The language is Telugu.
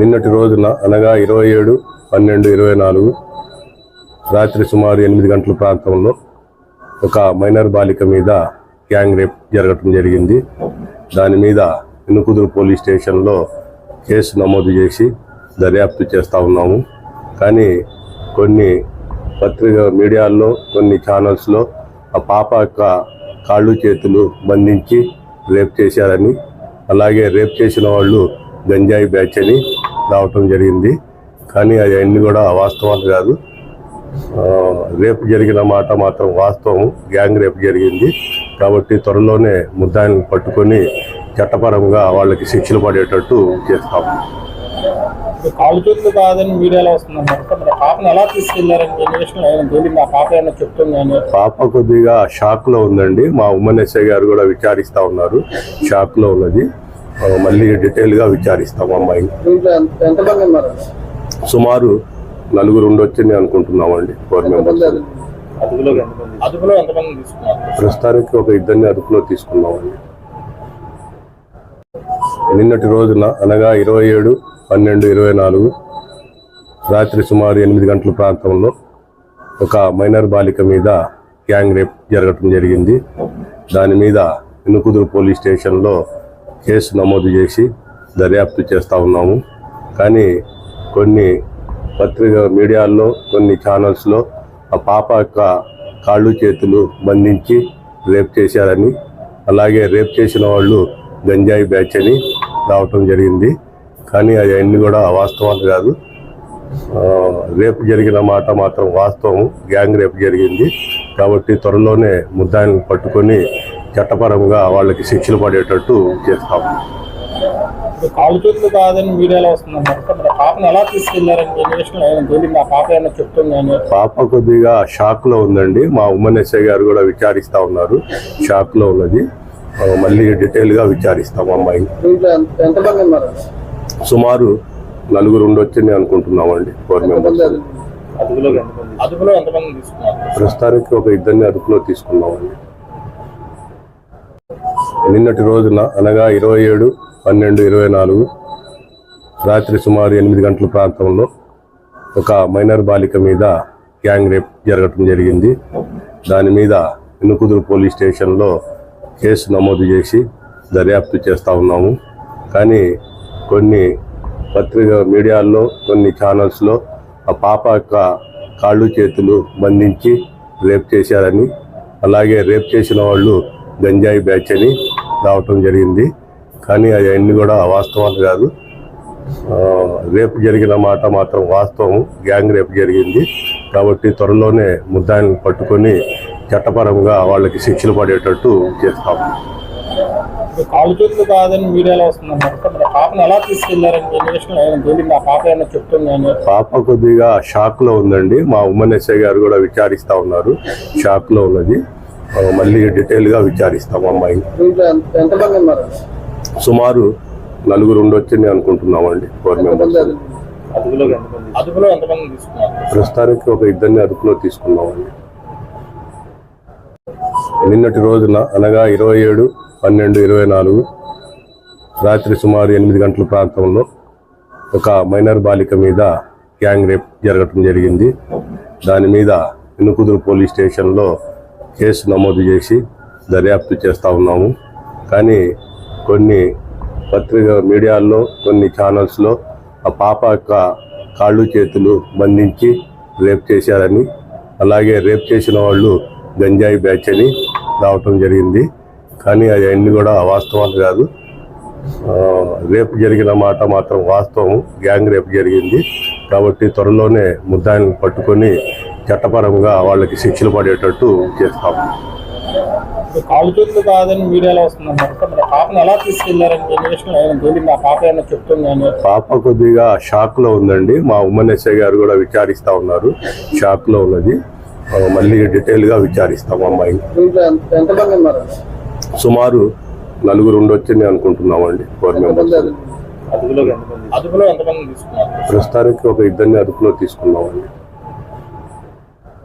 నిన్నటి రోజున అనగా ఇరవై ఏడు పన్నెండు ఇరవై నాలుగు రాత్రి సుమారు ఎనిమిది గంటల ప్రాంతంలో ఒక మైనర్ బాలిక మీద గ్యాంగ్ రేప్ జరగటం జరిగింది. దాని మీద ఇనుకుదురు పోలీస్ స్టేషన్లో కేసు నమోదు చేసి దర్యాప్తు చేస్తూ ఉన్నాము. కానీ కొన్ని పత్రిక మీడియాల్లో కొన్ని ఛానల్స్లో ఆ పాప యొక్క కాళ్ళు చేతులు బంధించి రేప్ చేశారని అలాగే రేప్ చేసిన వాళ్ళు గంజాయి బ్యాచ్ అని రావటం జరిగింది. కానీ అవన్నీ కూడా వాస్తవాలు కాదు. రేపు జరిగిన మాట మాత్రం వాస్తవం. గ్యాంగ్ రేపు జరిగింది. కాబట్టి త్వరలోనే ముద్దాయిని పట్టుకొని చట్టపరంగా వాళ్ళకి శిక్షలు పడేటట్టు చేస్తాం. కాళ్ళు చేతులు కాదని మీడియాలో పాపను ఎలా ఇన్వెస్టిగేషన్ పాప ఏమైనా చెప్తుందని పాప కొద్దిగా షాక్లో ఉందండి. మా ఉమ్మన్ ఎస్ఐ గారు కూడా విచారిస్తా ఉన్నారు. షాక్లో ఉన్నది. మళ్ళీ డీటెయిల్గా విచారిస్తాం ఉన్నారు? సుమారు నలుగురు ఉండొచ్చని అనుకుంటున్నామండి ఫోర్ మెంబర్స్. ప్రస్తుతానికి ఒక ఇద్దరిని అదుపులో తీసుకున్నామండి. నిన్నటి రోజున అనగా ఇరవై ఏడు పన్నెండు ఇరవై నాలుగు రాత్రి సుమారు ఎనిమిది గంటల ప్రాంతంలో ఒక మైనర్ బాలిక మీద గ్యాంగ్ రేప్ జరగటం జరిగింది. దాని మీద ఇనుకుదురు పోలీస్ స్టేషన్లో కేసు నమోదు చేసి దర్యాప్తు చేస్తూ ఉన్నాము. కానీ కొన్ని పత్రిక మీడియాల్లో కొన్ని ఛానల్స్లో ఆ పాప యొక్క కాళ్ళు చేతులు బంధించి రేప్ చేశారని అలాగే రేప్ చేసిన వాళ్ళు గంజాయి బ్యాచ్ అని రావటం జరిగింది. కానీ అది అన్ని కూడా వాస్తవాలు కాదు. రేపు జరిగిన మాట మాత్రం వాస్తవం. గ్యాంగ్ రేపు జరిగింది. కాబట్టి త్వరలోనే ముద్దాయిలను పట్టుకొని చట్టపరంగా వాళ్ళకి శిక్షలు పడేటట్టు చేస్తాం. ఇప్పుడు కాళ్ళు చేతులు కాదని మీడియాలో వస్తుందన్నారు. కదా, మరి ఆ పాపను ఎలా ఆ పాప ఏమైనా చెప్తుందని పాప కొద్దిగా షాక్లో ఉందండి. మా ఉమ్మన్ ఎస్ఐ గారు కూడా విచారిస్తా ఉన్నారు. షాక్లో ఉన్నది మళ్ళీ డీటెయిల్గా విచారిస్తాం ఉన్నారు? సుమారు నలుగురు ఉండొచ్చని అనుకుంటున్నామండి ఫోర్ మెంబర్స్. అదుపులో? ఎంతమంది అదుపులో ఎంతమంది తీసుకున్నారు? ప్రస్తుతానికి ఒక ఇద్దరిని అదుపులో తీసుకున్నామండి. నిన్నటి రోజున అనగా ఇరవై ఏడు పన్నెండు ఇరవై నాలుగు రాత్రి సుమారు ఎనిమిది గంటల ప్రాంతంలో ఒక మైనర్ బాలిక మీద గ్యాంగ్ రేప్ జరగటం జరిగింది. దాని మీద ఇనుకుదురు పోలీస్ స్టేషన్లో కేసు నమోదు చేసి దర్యాప్తు చేస్తూ ఉన్నాము. కానీ కొన్ని పత్రిక మీడియాల్లో కొన్ని ఛానల్స్లో ఆ పాప యొక్క కాళ్ళు చేతులు బంధించి రేప్ చేశారని అలాగే రేప్ చేసిన వాళ్ళు గంజాయి బ్యాచ్ అని రావటం జరిగింది. కానీ అవన్నీ కూడా వాస్తవాలు కాదు. రేపు జరిగిన మాట మాత్రం వాస్తవం. గ్యాంగ్ రేపు జరిగింది. కాబట్టి త్వరలోనే ముద్దాయిని పట్టుకొని చట్టపరంగా వాళ్ళకి శిక్షలు పడేటట్టు చేస్తాం. చేతులు కాదని మీడియాలో వస్తుందన్నారు. పాపను ఎలా తీసుకెళ్ళారని పాప కొద్దిగా షాక్లో ఉందండి. మా ఉమ్మన్ ఎస్ఐ గారు కూడా విచారిస్తా ఉన్నారు. షాక్లో ఉన్నది. మళ్ళీ డీటెయిల్గా విచారిస్తాం అమ్మాయిని ఉన్నారు? సుమారు నలుగురు ఉండొచ్చని అనుకుంటున్నామండి ఫోర్ మెంబర్స్. ప్రస్తుతానికి ఒక ఇద్దరిని అదుపులో తీసుకున్నామండి. నిన్నటి రోజున అనగా ఇరవై ఏడు పన్నెండు ఇరవై నాలుగు రాత్రి సుమారు ఎనిమిది గంటల ప్రాంతంలో ఒక మైనర్ బాలిక మీద గ్యాంగ్ రేప్ జరగటం జరిగింది. దాని మీద ఇనుకుదురు పోలీస్ స్టేషన్లో కేసు నమోదు చేసి దర్యాప్తు చేస్తూ ఉన్నాము. కానీ కొన్ని పత్రిక మీడియాల్లో కొన్ని ఛానల్స్లో ఆ పాప యొక్క కాళ్ళు చేతులు బంధించి రేప్ చేశారని అలాగే రేప్ చేసిన వాళ్ళు గంజాయి బ్యాచ్ అని రావటం జరిగింది. కానీ అవన్నీ కూడా వాస్తవాలు కాదు. రేపు జరిగిన మాట మాత్రం వాస్తవం గ్యాంగ్ రేపు జరిగింది. కాబట్టి త్వరలోనే ముద్దాయిని పట్టుకొని చట్టపరంగా వాళ్ళకి శిక్షలు పడేటట్టు చేస్తాం. కాదని మీడియాలో వస్తుందన్నారు పాప కొద్దిగా షాక్లో ఉందండి. మా ఉమ్మన్ ఎస్ఐ గారు కూడా విచారిస్తా ఉన్నారు. షాక్లో ఉన్నది మళ్ళీ డీటెయిల్గా విచారిస్తాం అమ్మాయిని. సుమారు నలుగురు ఉండొచ్చని అనుకుంటున్నామండి ఫోర్ మెంబర్స్. ప్రస్తుతానికి ఒక ఇద్దరిని అదుపులో తీసుకున్నామండి.